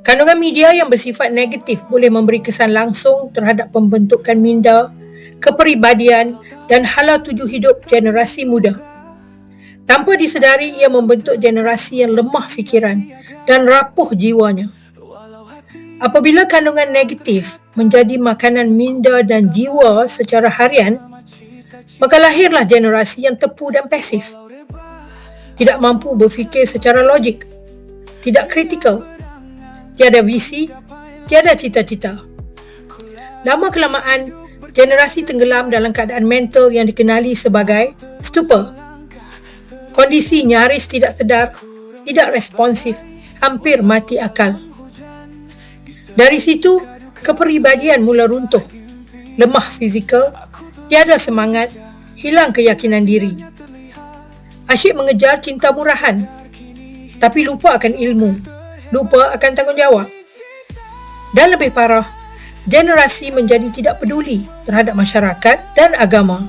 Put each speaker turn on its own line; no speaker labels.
Kandungan media yang bersifat negatif boleh memberi kesan langsung terhadap pembentukan minda, kepribadian dan hala tuju hidup generasi muda. Tanpa disedari ia membentuk generasi yang lemah fikiran dan rapuh jiwanya. Apabila kandungan negatif menjadi makanan minda dan jiwa secara harian, maka lahirlah generasi yang tepu dan pasif. Tidak mampu berfikir secara logik, tidak kritikal, tiada visi, tiada cita-cita. Lama kelamaan, generasi tenggelam dalam keadaan mental yang dikenali sebagai stupor. Kondisi nyaris tidak sedar, tidak responsif, hampir mati akal. Dari situ, kepribadian mula runtuh. Lemah fizikal, tiada semangat, hilang keyakinan diri. Asyik mengejar cinta murahan, tapi lupa akan ilmu lupa akan tanggungjawab. Dan lebih parah, generasi menjadi tidak peduli terhadap masyarakat dan agama.